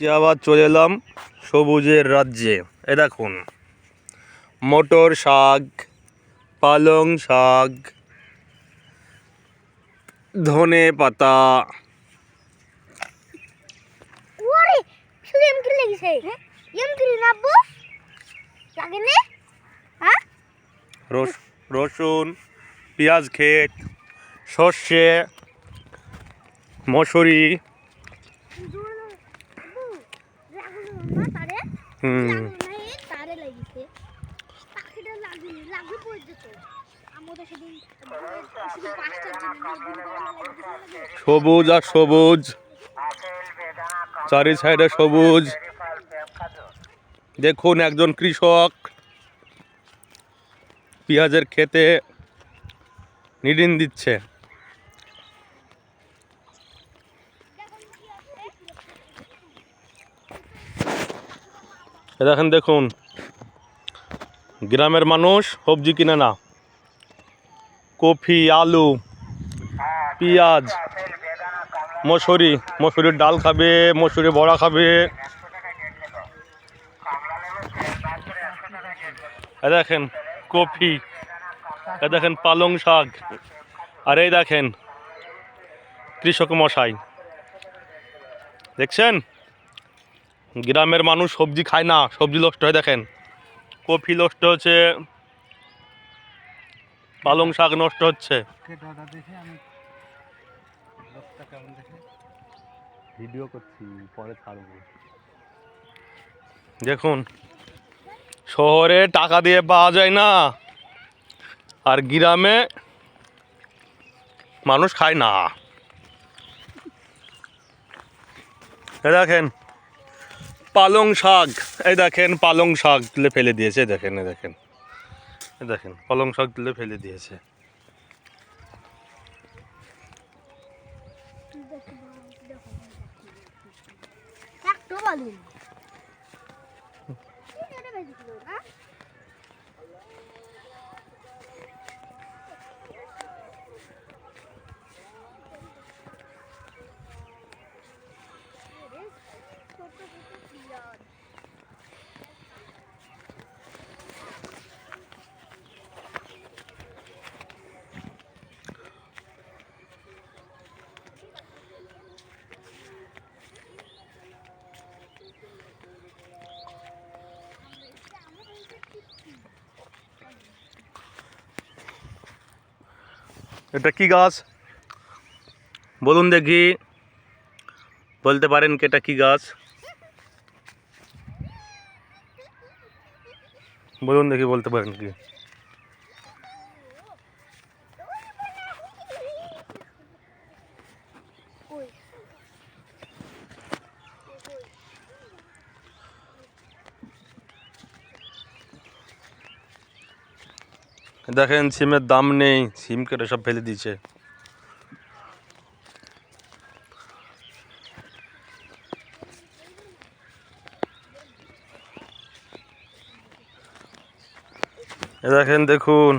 কি আবার চলে এলাম সবুজের রাজ্যে। এ দেখুন মটর শাক পালং শাক ধনে পাতা। হ্যাঁ? রস রসুন পেঁয়াজ ক্ষেত সর্ষে মশুরি সবুজ আর সবুজ। চারি সাইডে সবুজ। দেখুন একজন কৃষক। পেঁয়াজের খেতে নিডিন দিচ্ছে। দেখেন, দেখুন। গ্রামের মানুষ সবজি কিনে না। কফি, আলু, পেঁয়াজ, মসুরি, মসুরির ডাল খাবে, মসুরি বড়া খাবে। দেখেন, কফি দেখেন পালং শাক। আর এই দেখেন, কৃষক মশাই। দেখছেন? গ্রামের মানুষ সবজি খায় না সবজি নষ্ট হয় দেখেন। কফি নষ্ট হচ্ছে পালং শাক নষ্ট হচ্ছে। ভিডিও করছি পরে ছাড়বো। দেখুন শহরে টাকা দিয়ে পাওয়া যায় না আর গ্রামে মানুষ খায় না। এ দেখেন পালং শাক। এই দেখেন, পালং শাক তুলে ফেলে দিয়েছে দেখেন এ দেখেন। দেখেন, পালং শাক তুলে ফেলে দিয়েছে। বলুন এটা বেশি কিলো না এটা কি গাছ বলুন দেখি বলতে পারেন কি এটা কি গাছ বলুন দেখি বলতে পারেন কি দেখেন সিমের দাম নেই সিম কেটে সব ফেলে দিচ্ছে দেখেন দেখুন।